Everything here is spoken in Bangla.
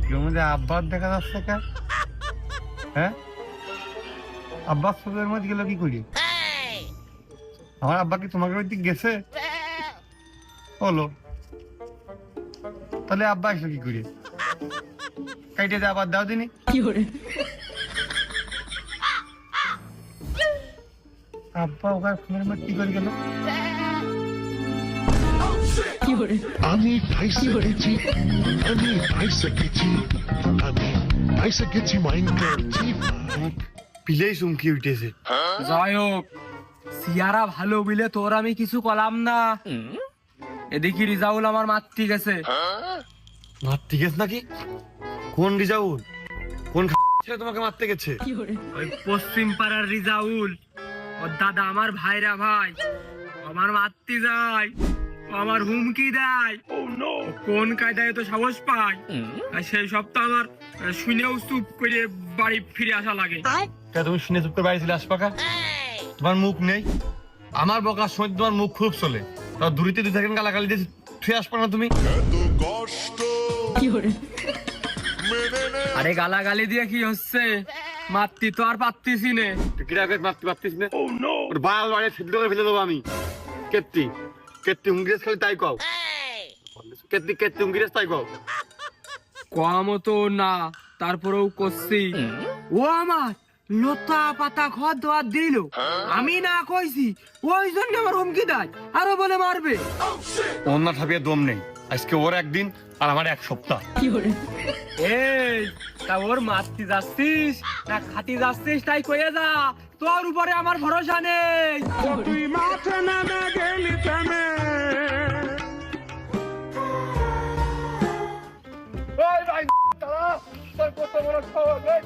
মধ্যে আব্বাস দেখা যাচ্ছে কে? হ্যাঁ? আব্বাস ছবির মধ্যে গেল কি করি? আমার আব্বা কি তোমাকে ওই গেছে? হলো। তাহলে আব্বা আসলো কি করে? কাইটে দে আবার দাও দিনি। আব্বা ওখানে ফোনের মধ্যে কি করে গেল? আমি পাইসে গেছি আমি পাইসে গেছি আমি গেছি পিলেই চুমকি উঠেছে যাই হোক সিয়ারা ভালো বিলে তোর আমি কিছু কলাম না। এদিকে রিজাউল আমার মাতৃ গেছে। মারতে গেছ নাকি? কোন রিজাউল? কোন ছেলে তোমাকে মারতে গেছে? ওই পশ্চিম পাড়ার রিজাউল। ওর দাদা আমার ভাইরা ভাই। আমার মাতৃ যায়। আমার হুমকি দেয়। কোন কায়দায় তো সাহস পায়? আর সেই সপ্তাহ আমার শুনেও চুপ করে বাড়ি ফিরে আসা লাগে। তুমি শুনে চুপ করে বাড়ি ছিলে আসপাকা তোমার মুখ নেই? আমার বকার সময় তোমার মুখ খুব চলে। তা দূরিতে দুই থাকেন গালাগালি দিয়ে ছুঁয়ে আসপা না তুমি? আরে গালাগালি দিয়ে কি হচ্ছে? মাতৃ তো আর পাত্তিছি নে। কিরা মারতে পারতিস না? ওর বাল বাড়ি ছিদ্র করে ফেলে দেবো আমি। কেত্তি কেত্তি হুঙ্গিরেস খালি তাই কও। কেত্তি কেত্তি হুঙ্গিরেস তাই কও। কম তো না তারপরেও করছি। ও আমার লতা পাতা দেওয়া দিল। আমি না কইছি ওই জন্য আমার হুমকি দেয় আরও বলে মারবে। অন্য ঠাপিয়ে দম নেই। আজকে ওর একদিন আর আমার এক সপ্তাহ। এই তা ওর মারতে যাচ্ছিস না খাতি যাচ্ছিস তাই কয়ে যা। তোর উপরে আমার ভরসা নেই। তুই Lord, Lord,